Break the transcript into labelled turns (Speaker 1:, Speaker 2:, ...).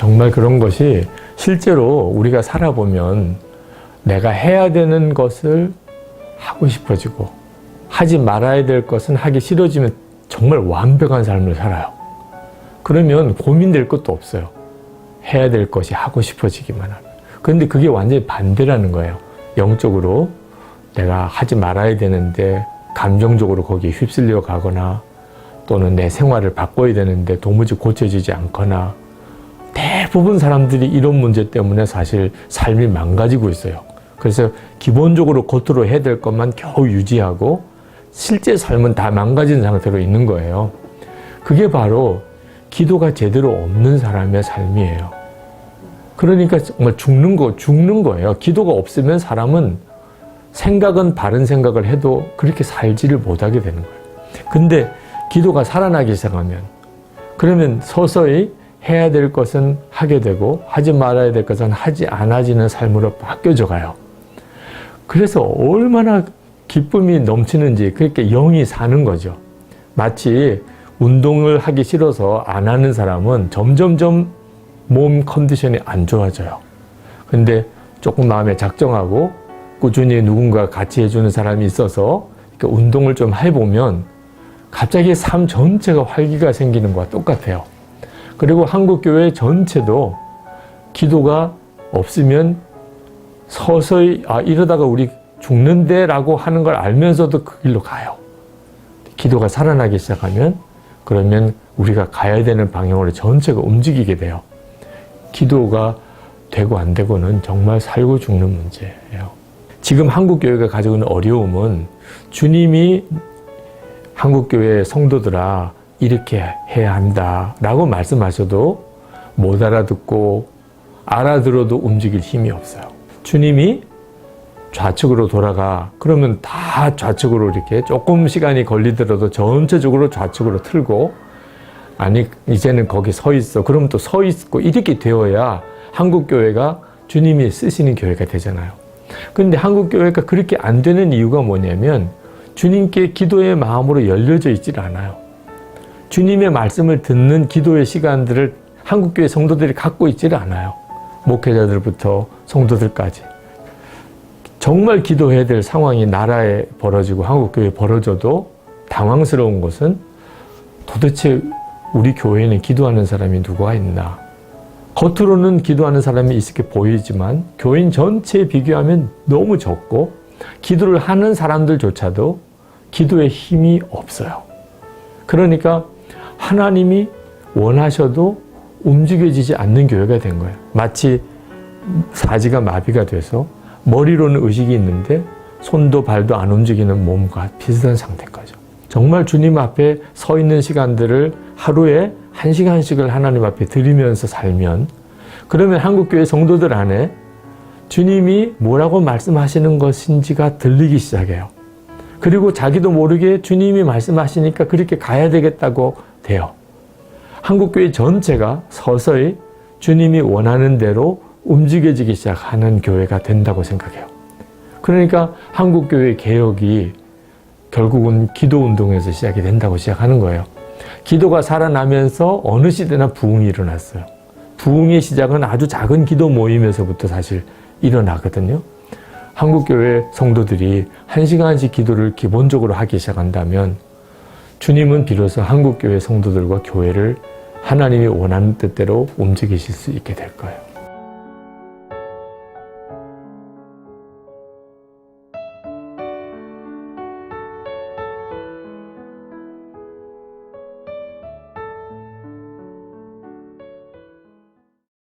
Speaker 1: 정말 그런 것이 실제로 우리가 살아보면 내가 해야 되는 것을 하고 싶어지고 하지 말아야 될 것은 하기 싫어지면 정말 완벽한 삶을 살아요. 그러면 고민될 것도 없어요. 해야 될 것이 하고 싶어지기만 하면. 그런데 그게 완전히 반대라는 거예요. 영적으로 내가 하지 말아야 되는데 감정적으로 거기에 휩쓸려 가거나 또는 내 생활을 바꿔야 되는데 도무지 고쳐지지 않거나 대부분 사람들이 이런 문제 때문에 사실 삶이 망가지고 있어요. 그래서 기본적으로 겉으로 해야 될 것만 겨우 유지하고 실제 삶은 다 망가진 상태로 있는 거예요. 그게 바로 기도가 제대로 없는 사람의 삶이에요. 그러니까 정말 죽는 거, 죽는 거예요. 기도가 없으면 사람은 생각은 바른 생각을 해도 그렇게 살지를 못하게 되는 거예요. 근데 기도가 살아나기 시작하면 그러면 서서히 해야 될 것은 하게 되고 하지 말아야 될 것은 하지 않아지는 삶으로 바뀌어져 가요. 그래서 얼마나 기쁨이 넘치는지 그렇게 영이 사는 거죠. 마치 운동을 하기 싫어서 안 하는 사람은 점점점 몸 컨디션이 안 좋아져요. 근데 조금 마음에 작정하고 꾸준히 누군가 같이 해주는 사람이 있어서 이렇게 운동을 좀 해보면 갑자기 삶 전체가 활기가 생기는 것과 똑같아요. 그리고 한국 교회 전체도 기도가 없으면 서서히 아 이러다가 우리 죽는데 라고 하는 걸 알면서도 그 길로 가요. 기도가 살아나기 시작하면 그러면 우리가 가야 되는 방향으로 전체가 움직이게 돼요. 기도가 되고 안 되고는 정말 살고 죽는 문제예요. 지금 한국 교회가 가지고 있는 어려움은 주님이 한국 교회 성도들아 이렇게 해야 한다 라고 말씀하셔도 못 알아듣고 알아들어도 움직일 힘이 없어요. 주님이 좌측으로 돌아가 그러면 다 좌측으로 이렇게 조금 시간이 걸리더라도 전체적으로 좌측으로 틀고 아니 이제는 거기 서 있어 그럼 또 서 있고 이렇게 되어야 한국 교회가 주님이 쓰시는 교회가 되잖아요. 근데 한국 교회가 그렇게 안 되는 이유가 뭐냐면 주님께 기도의 마음으로 열려져 있질 않아요. 주님의 말씀을 듣는 기도의 시간들을 한국교회 성도들이 갖고 있지를 않아요. 목회자들부터 성도들까지. 정말 기도해야 될 상황이 나라에 벌어지고 한국교회에 벌어져도 당황스러운 것은 도대체 우리 교회에는 기도하는 사람이 누가 있나. 겉으로는 기도하는 사람이 있게 보이지만 교인 전체에 비교하면 너무 적고 기도를 하는 사람들조차도 기도에 힘이 없어요. 그러니까 하나님이 원하셔도 움직여지지 않는 교회가 된 거예요. 마치 사지가 마비가 돼서 머리로는 의식이 있는데 손도 발도 안 움직이는 몸과 비슷한 상태인 거죠. 정말 주님 앞에 서 있는 시간들을 하루에 한 시간씩을 하나님 앞에 드리면서 살면 그러면 한국교회 성도들 안에 주님이 뭐라고 말씀하시는 것인지가 들리기 시작해요. 그리고 자기도 모르게 주님이 말씀하시니까 그렇게 가야 되겠다고 돼요. 한국교회 전체가 서서히 주님이 원하는 대로 움직여지기 시작하는 교회가 된다고 생각해요. 그러니까 한국교회 개혁이 결국은 기도 운동에서 시작이 된다고 시작하는 거예요. 기도가 살아나면서 어느 시대나 부흥이 일어났어요. 부흥의 시작은 아주 작은 기도 모임에서부터 사실 일어나거든요. 한국교회 성도들이 한 시간씩 기도를 기본적으로 하기 시작한다면 주님은 비로소 한국교회 성도들과 교회를 하나님이 원하는 뜻대로 움직이실 수 있게 될 거예요.